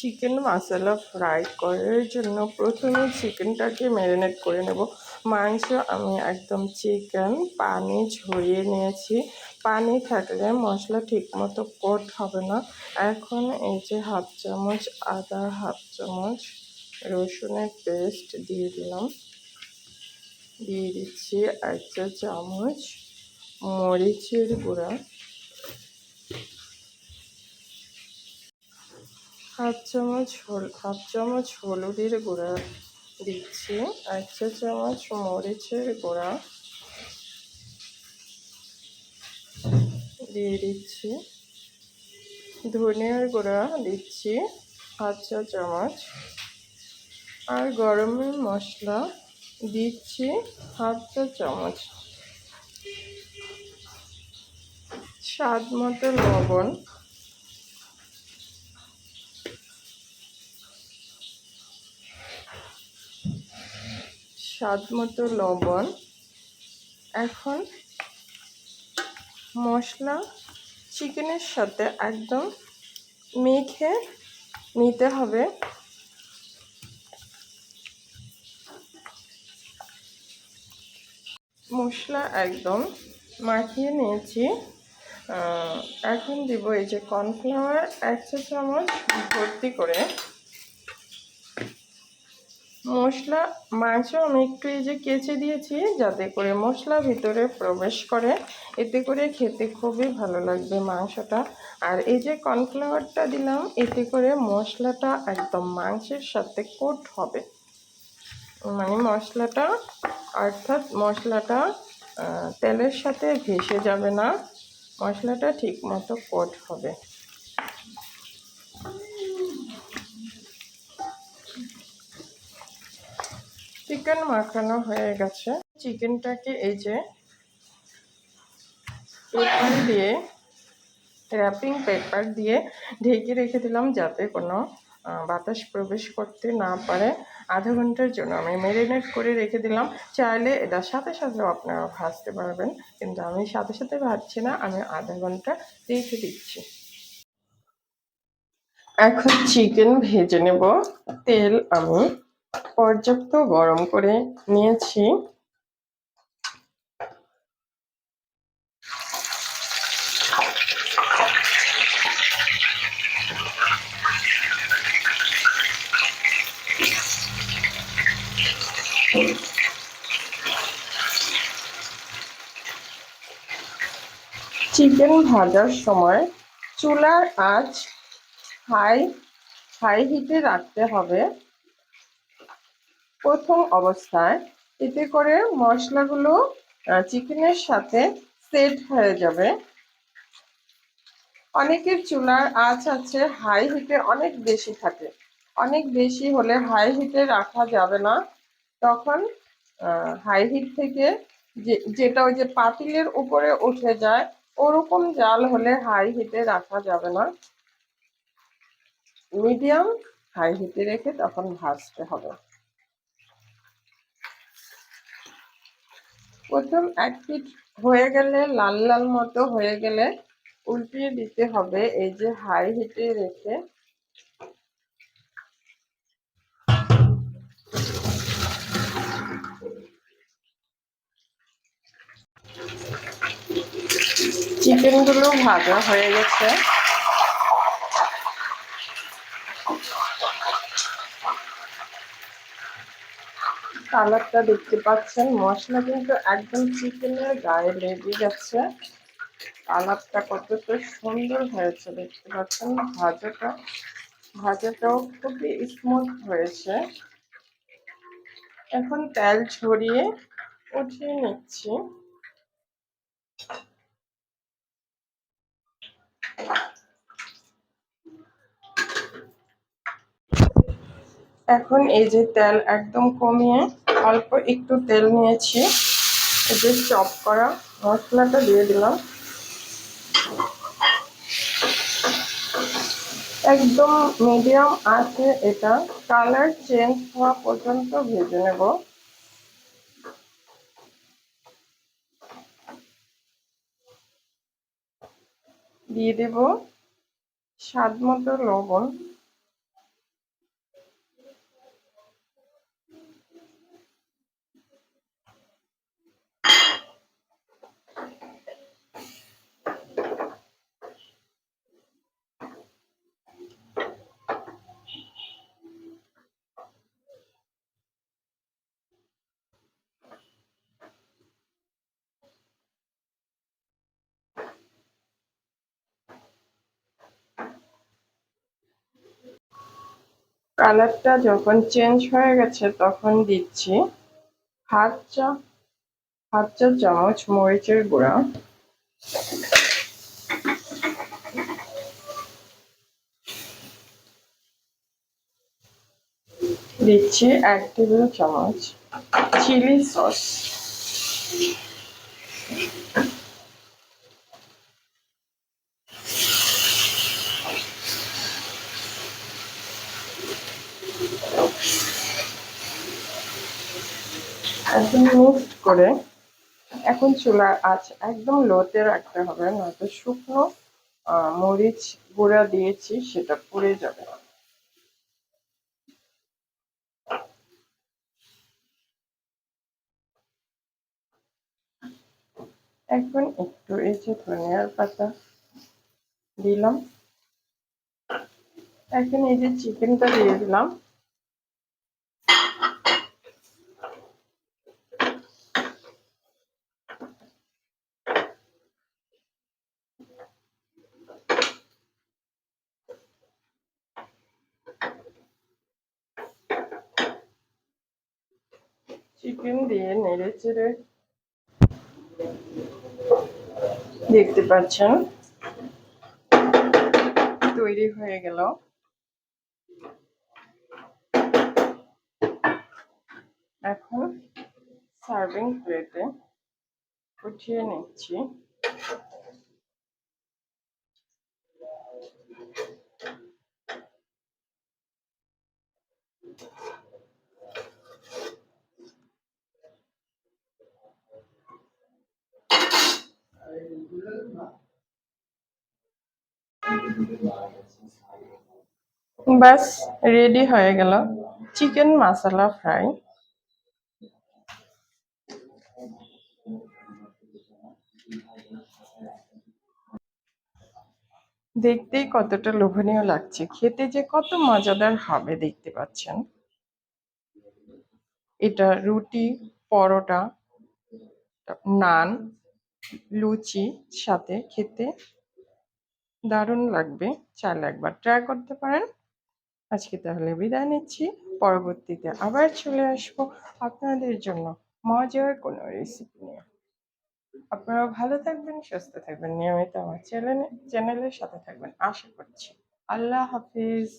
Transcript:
Chicken মশলা fry করার জন্য প্রথমে চিকেনটাকে ম্যারিনেট করে নেব। মাংস আমি একদম চিকেন পানি ঝরিয়ে নিয়েছি। পানি থাকলে মশলা ঠিকমতো কোট হবে না। এখন এই যে হাফ চামচ, আদা হাফ চামচ রসুনের পেস্ট দিয়ে দিলাম। দিয়ে দিচ্ছি এক চামচ মরিচের গুঁড়া। হাফ চামচ হল, হাফ চামচ হলুদের গুঁড়া দিচ্ছি, এক চা চামচ মরিচের গুঁড়া দিয়ে দিচ্ছি, ধনিয়ার গুঁড়া দিচ্ছি, হাফ চা চামচ আর গরমের মশলা দিচ্ছি, হাফ চা চামচ। স্বাদ মতো লবণ স্বাদ মতো লবণ। এখন মশলা চিকেনের সাথে একদম মেখে নিতে হবে। মশলা একদম মাখিয়ে নিয়েছি। এখন দিব এই যে কর্নফ্লাওয়ার এক চামচ ভর্তি করে। মশলা, মাংস আমি একটু এই যে কেচে দিয়েছি, যাতে করে মশলা ভিতরে প্রবেশ করে। এতে করে খেতে খুবই ভালো লাগবে মাংসটা। আর এই যে কর্নফ্লাওয়ারটা দিলাম, এতে করে মশলাটা একদম মাংসের সাথে কোট হবে। মানে মশলাটা, অর্থাৎ মশলাটা তেলের সাথে ভেসে যাবে না। মশলাটা ঠিক মতো কোট হবে। চিকেন মাখানো হয়ে গেছে। চিকেনটাকে এই যে পেপার দিয়ে র্যাপিং পেপার দিয়ে ঢেকে রেখে দিলাম যাতে কোনো বাতাস প্রবেশ করতে না পারে। আধা ঘণ্টার জন্য আমি ম্যারিনেট করে রেখে দিলাম। চাইলে এটা সাথে সাথেও আপনারা ভাজতে পারবেন। কিন্তু আমি সাথে সাথে ভাজছি না, আমি আধা ঘণ্টা রেখে দিচ্ছি। এখন চিকেন ভেজে নেব। তেল আমি পর্যাপ্ত গরম করে নিয়েছি। চিকেন ভাজার সময় চুলার আঁচ হাই হাই হিটে রাখতে হবে। প্রথম অবস্থায় এতে করে মশলাগুলো চিকেনের সাথে সেট হয়ে যাবে। অনেকের চুলার আঁচ আছে হাই হিটে অনেক বেশি থাকে। অনেক বেশি হলে হাই হিটে রাখা যাবে না। তখন হাই হিট থেকে যে, যেটা ওই যে পাতিলের উপরে উঠে যায়, ওরকম জাল হলে হাই হিটে রাখা যাবে না। মিডিয়াম হাই হিটে রেখে তখন ভাজতে হবে। প্রথম এক পিঠ হয়ে গেলে, লাল লাল মতো হয়ে গেলে উল্টিয়ে দিতে হবে। এই যে হাই হিটে রেখে চিকেনগুলো ভাজা হয়ে গেছে। কালারটা দেখতে পাচ্ছেন। মশলা কিন্তু একদম চিকেনের গায়ে লেগে গেছে। কালারটা কতটা সুন্দর হয়েছে, দেখতে পাচ্ছেন। ভাজাটা, ভাজাটাও খুবই স্মুথ হয়েছে। এখন তেল ছড়িয়ে উঠিয়ে নিচ্ছি। এখন এই যে তেল একদম কমিয়ে অল্প একটু তেল নিয়েছি। যে চপ করা মশলাটা দিয়ে দিলাম। একদম মিডিয়াম আছে এটা। কালার চেঞ্জ হওয়া পর্যন্ত ভেজে নেব। দিয়ে দেব স্বাদ মতো লবণ। কালারটা যখন চেঞ্জ হয়ে গেছে, তখন দিচ্ছি হাফ চা হাফ চা, চামচ, মরিচের গুঁড়া। দিচ্ছি এক টেবিল চামচ চিলি সস। একদম মিক্সড করে এখন চুলার আঁচ একদম লোতে রাখতে হবে, নয়তো শুকনো মরিচ গুঁড়া দিয়েছি, সেটা পুড়ে যাবে। এখন একটু এই যে ধনিয়ার পাতা দিলাম। এখন এই যে চিকেনটা দিয়ে দিলাম। চিকেন দিয়ে নেড়ে চেড়ে দেখতে পাচ্ছেন। তৈরি হয়ে গেল। এখন সার্ভিং প্লেটে উঠিয়ে নিচ্ছি। ব্যাস রেডি হয়ে গেল। চিকেন মশলা ফ্রাই দেখতেই কতটা লোভনীয় লাগছে। খেতে যে কত মজাদার হবে, দেখতে পাচ্ছেন। এটা রুটি, পরোটা, নান, লুচি সাথে খেতে দারুণ লাগবে। চাল একবার ট্রাই করতে পারেন। আজকে তাহলে বিদায় নিচ্ছি। পরবর্তীতে আবার চলে আসব আপনাদের জন্য মজার কোনো রেসিপি নিয়ে। আপনারা ভালো থাকবেন, সুস্থ থাকবেন। নিয়মিত আমার চ্যানেলে, চ্যানেলের সাথে থাকবেন, আশা করছি। আল্লাহ হাফিজ।